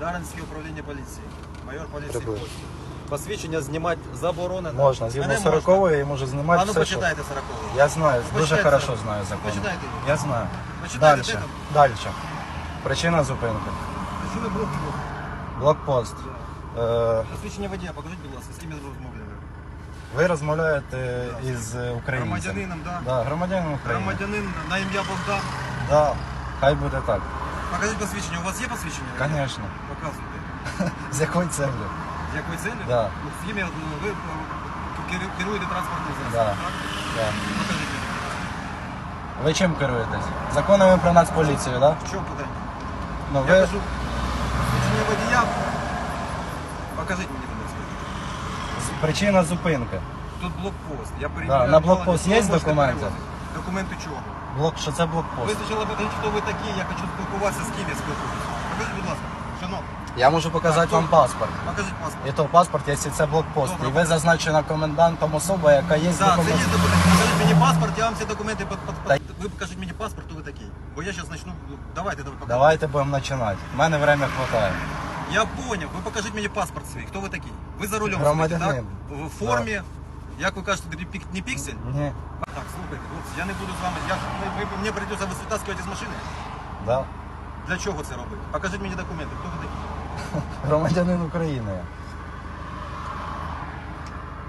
Дарницьке управління поліції. Майор поліції Прибув. Костя. Посвідчення знімати заборонено. Можна, згідно Мене 40 можна. я можу знімати А ну все, що... почитайте 40 Я знаю, Ну, дуже почитайте хорошо знаю закон. Почитайте. Я знаю. Почитайте, Дальше. де там? Дальше. Причина зупинки. Що ви блокуєте? Блокпост. Е, Посвідчення водія, покажіть, будь ласка, з ким я розмовляю. ви розмовляєте із е, українцем. Громадянином, да? Да, громадянин України. Громадянин на ім'я Богдан. Да. Хай буде так. Покажіть посвідчення. У вас є посвідчення? Звісно. Показуйте. З якою целью? З якою цілею? Да. Ну, з ким ну, ви е, керуєте транспортним Да. засобом, так? Да. Покажіть. Ви чим керуєтесь? Законами про нацполіцію, так? Да? В чому питання? Ну, Я ви... кажу, посвідчення водія. Покажіть мені, будь ласка. Причина зупинки. Тут блокпост. Я Да, на блокпост є можете документи? Документи чого? Блок, що це Ви блокпост? покажіть, хто ви такі, я хочу спілкуватися, з ким я спілкуюся. Покажіть, будь ласка, шановні, Я можу показати вам паспорт. покажіть паспорт. І то паспорт, якщо це блокпост. І ви зазначена комендантом особа, яка є Так, це документи. Покажіть мені паспорт, я вам всі документи под, под, Та- Ви покажіть мені паспорт, хто ви такий. Бо я зараз почну. Давайте, давайте. покажіть. Давайте будемо починати. У мене время хватає. Я поняв. Ви покажіть мені паспорт свій. Хто ви такий? Ви за рулем сидите, так? В формі. Як ви кажете, не пік- не піксель? Ні. Так, слухайте, хлопці, я не буду з вами. Я, ви, ви- мені прийдеться вас витаскувати з машини. Да. Для чого це робити? Покажіть мені документи, хто ви такі? Громадянин України.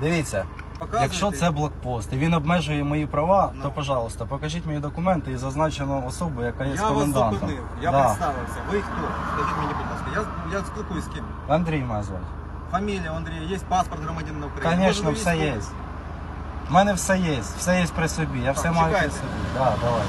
Дивіться, Показуєте? якщо це блокпост і він обмежує мої права, Ну. то, пожалуйста, покажіть мені документи і зазначену особу, яка є Я вас комендантом. зупинив, я Да. представився. Ви хто? Скажіть мені, будь ласка. Я, я спілкуюсь з ким? Андрій мене звати. Фамілія Андрія, є паспорт громадянина України. Звісно, все є. У мене все є, все є при собі, я все Так, маю при чекайте. собі. Да, давай.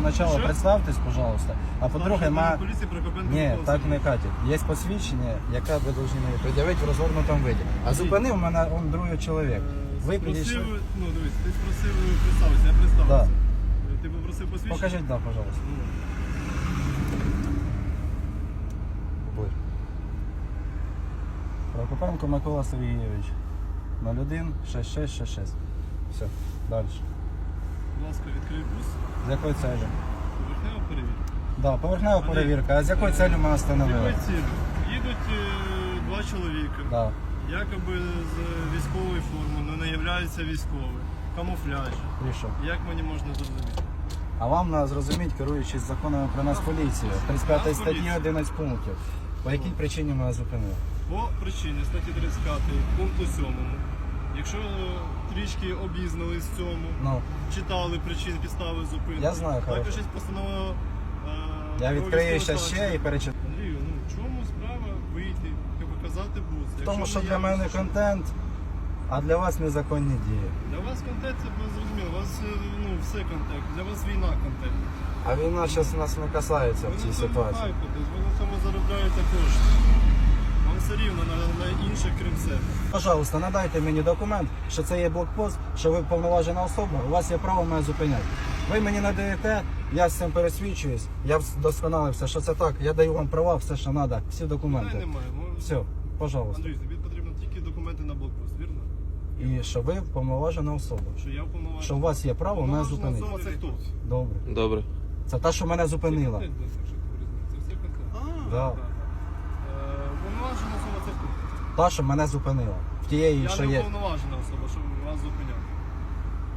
Спочатку Що? представтесь, пожалуйста. А по-друге, поліції Прокопенко Ні, так не катить. Є посвідчення, яке ви повинні мені пред'явити в розгорнутому виді. А зупинив мене он другий чоловік. Ви Спросив, підійшли. ну дивись, ти спросив представитися, я представився. Ти попросив посвідчення? Покажіть, да, пожалуйста. Ну, Прокопенко Микола Сергійович. 01 6666. Все, далі. будь ласка, відкрий бус, З якою целью? поверхнево перевір. Да, поверхнева Андрій, перевірка. А з мене З встановили? якою цілею? Їдуть е, два чоловіка, Да. якоби з військової форми, але не являються військовими. Камуфляж. І що? Як мені можна зрозуміти? А вам треба зрозуміти, керуючись законами про нас поліцію, 35 статті 11 пунктів. По якій причині мене зупинили? По причині статті 35 пункту 7. Якщо трішки обізнались в цьому, Ну, читали причини підстави зупинки. Я знаю, хорошо. Також є постанова. е, я відкрию ще ще і перечитаю. Андрію, ну в чому справа вийти і показати бус? В тому, що для мене контент, а для вас незаконні дії. Для вас контент це зрозуміло. У вас е, ну все контент. Для вас війна контент. А війна зараз нас не касається в цій ситуації. ви на. Вам все рівно на, на інших, крім себе. Пожалуйста, надайте мені документ, що це є блокпост, що ви повноважена особа, у вас є право мене зупиняти. Ви мені надаєте, я з цим пересвідчуюсь, я вдосконалився, що це так, я даю вам права, все, що треба, всі документи. немає. Ми- Все, пожалуйста. Андрій, тобі потрібно тільки документи на блокпост, вірно? І що ви повноважена особа. Що я вповноважений. Що у вас є право мене зупинити. особа Це хто? Добре. Добре. Це та, що мене зупинила. Це все. Да. Е, Уповноважена особа це хто? Та, що мене зупинила. В тієї, Я що не є. уповноважена особа, щоб вас зупиняти.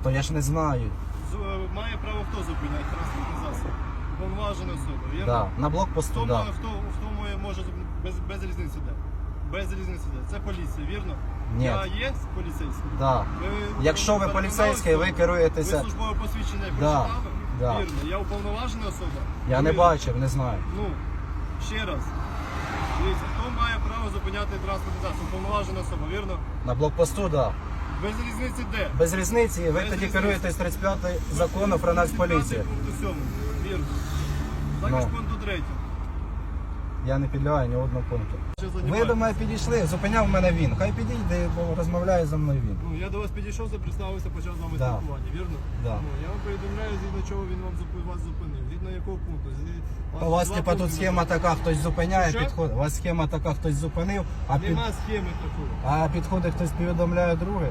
То я ж не знаю. З- е, Має право хто зупиняти? Транспортний засіб. Уповноважена особа. вірно? Да. На В блокпосту, тому, да. в тому, в тому може без, без різниці де. Без різниці де. Це поліція, вірно? Ні. Я є поліцейський? Да. Ви, Якщо ви переконали поліцейський, ви особу? керуєтеся- Ви службове посвідчення Да, прочитали? да. Вірно. Я уповноважена особа? Я не Вірно. бачив, не знаю. Ну, ще раз. Дивіться, хто право зупиняти транспортний засіб? Уповноважена особа, вірно? На блокпосту, да. Без різниці де? Без різниці, ви Без тоді різниці. керуєтесь 35 закону про нацполіцію. Пункту 7, вірно. Також Ну. пункту 3. Я не підлягаю ні одному пункту. Що Ви до мене підійшли, зупиняв мене він. Хай підійде, бо розмовляє за мною він. Ну, я до вас підійшов, представився, почав з вами Да. спілкування, вірно? Да. Ну, я вам повідомляю, згідно чого він вам зупи- вас зупинив. Згідно якого пункту? У вас два типа тут пункти схема така, хтось зупиняє, Що? підходить. У вас схема така, хтось зупинив, а під Нема схеми такої. а підходить хтось повідомляє другий.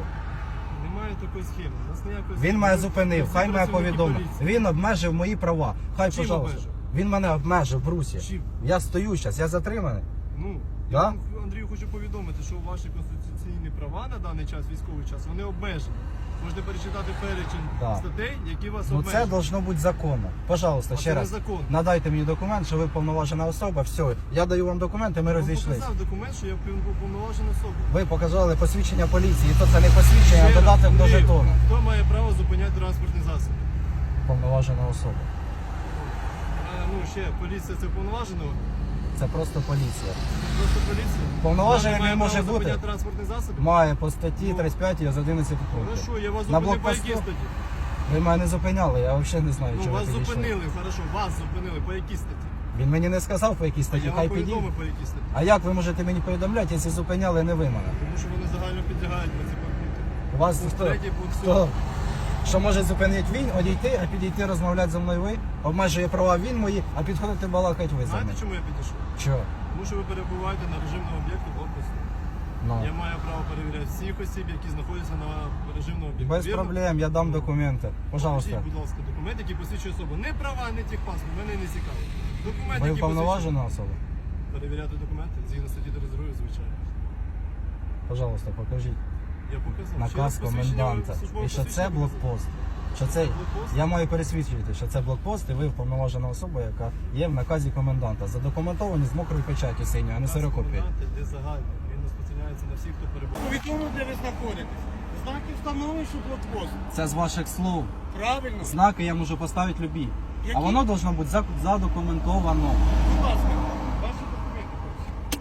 Немає такої схеми. У нас ніякої Він схеми. мене зупинив, Всі хай мене працівники поліції. Він обмежив мої права. Хай, Чим пожалуйста. обмежив? Він мене обмежив в русі. Чим? Я стою зараз, я затриманий. Ну, Да? я вам, Андрію хочу повідомити, що ваші конституційні права на даний час, військовий час, вони обмежені. Можете перечитати перечень Да. статей, які вас Ну обмежують. це должно бути законно. Пожалуйста, А ще це раз. незаконно. Надайте мені документ, що ви повноважена особа. Все, я даю вам документи, ми Я вам розійшлись. показав документ, що я повноважена особа. Ви показали посвідчення поліції, то це не посвідчення, а Ще раз, додаток до Андрію, жетону. Хто має право зупиняти транспортний засіб? Повноважена особа. А, ну ще поліція це повноважено? Це просто поліція. Просто поліція? Повноваження не може бути. транспортний засіб? Має по статті Ну. 35 з 11 пунктів. Хорошо, я вас На зупинив по якій статті? ви мене не зупиняли, я взагалі не знаю, Ну, чого ви вас підійшли. зупинили, хорошо, вас зупинили, по якій статті? Він мені не сказав, по якій статті, Я хай вам підійде. повідомив, по якій статті. А як ви можете мені повідомляти, якщо зупиняли не ви мене? Тому що вони загально підлягають на ці пункти. У вас Пункт хто? третій, пункт хто? сьомий. Що може зупинити він, одійти, а підійти розмовляти зі мною ви? Обмежує права він мої, а підходити балакать ви за Знаєте, мною. чому я підійшов? Чого? Тому що ви перебуваєте на режимному об'єкті блокпосту. Ну. Я маю право перевіряти всіх осіб, які знаходяться на режимному об'єкті. Без Вірно? проблем, я дам документи. Пожалуйста. Покажіть, будь ласка, документ, який посвідчує особу. Не права, не техпаспорт, мене не цікаво. Документ, Ви який уповноважена особа? Перевіряти документи згідно статті 32, звичайно. Пожалуйста, покажіть. Я показав. Наказ посвідчення коменданта. І що це блокпост. Що це Блокпост? я маю пересвідчити, що це блокпост, і ви уповноважена особа, яка є в наказі коменданта. Задокументовані з мокрою печаттю синьою, а не Наказ сирокопії. коменданта йде загально. Він розпочинається на всіх, хто перебуває. Повідомо, де ви знаходитесь. Знаки встановлюють, що блокпост. Це з ваших слов. Правильно. Знаки я можу поставити любі. А Які? воно должно бути за- задокументовано. Будь ласка, ваші документи.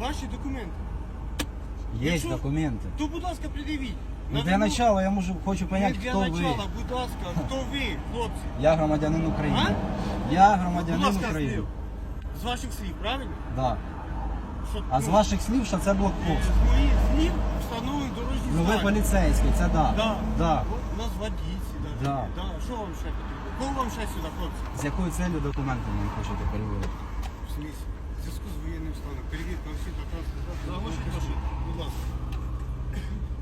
Ваші документи. Є Якщо- документи. То, будь ласка, придивіть. Ну, для вимогу- начала я можу хочу Не понять, для хто ви. начала, будь ласка, хто ви, хлопці? Я громадянин України. Я громадянин Будь ласка, України. слів. З ваших слів, правильно? Да. Що, А з ну, ваших слів, що це е, блокпост. З моїх слів встановлені дорожні Ну ви знаки. поліцейський, це да. Да. Да. У нас водійці, да. Да. да. Що вам ще потрібно? Кого вам ще сюди, хлопці? З якою целью документи мені хочете перевірити? В смысле? В зв'язку з воєнним станом. Перевірка всіх Заглушіть машину. Будь ласка.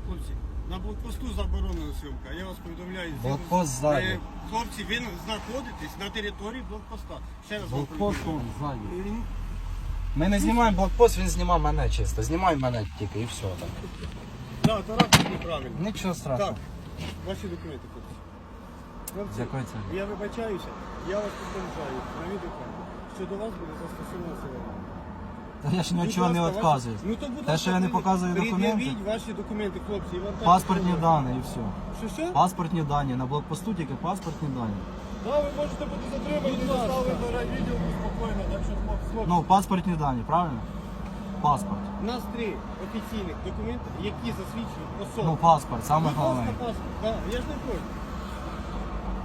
Хлопці, на блокпосту заборонена зйомка. Я вас повідомляю. згідно з- Блокпост ззаді. Е, Хлопці, ви знаходитесь на території блокпоста. Ще раз вам Блокпост повідомляю. он ззаді. Е, Ми не знімаємо блокпост, він знімав мене чисто. Знімай мене тільки і все. Так. Да, Тарас, неправильно. Нічого Так, страшного. ваші документи, хлопці. Хлопці, якої целі? Я вибачаюся, я вас попереджаю на відеокамеру, що до вас буде застосована сила. Та я ж ні від чого не ласка, відказуюсь. Ну, то, будь Те, ласка, що я не показую документи, пред'явіть ваші документи, хлопці. і вам так паспортні дані і все. Що що? Паспортні дані. На блокпосту тільки паспортні дані. Да, ви можете бути затримані, доставлені до райвідділку спокійно, так що хлопці. Ну, паспортні дані, правильно? Паспорт. У нас три офіційних документи, які засвідчують особу. Ну, паспорт, саме Будь головне. ласка, паспорт. Да, я ж не проти.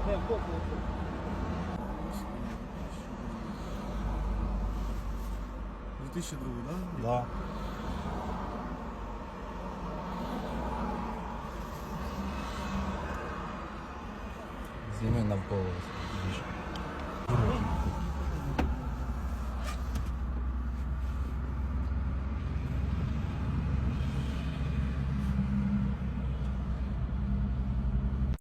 Да, копія. 2002, да? Да. Зніми навколо. більше.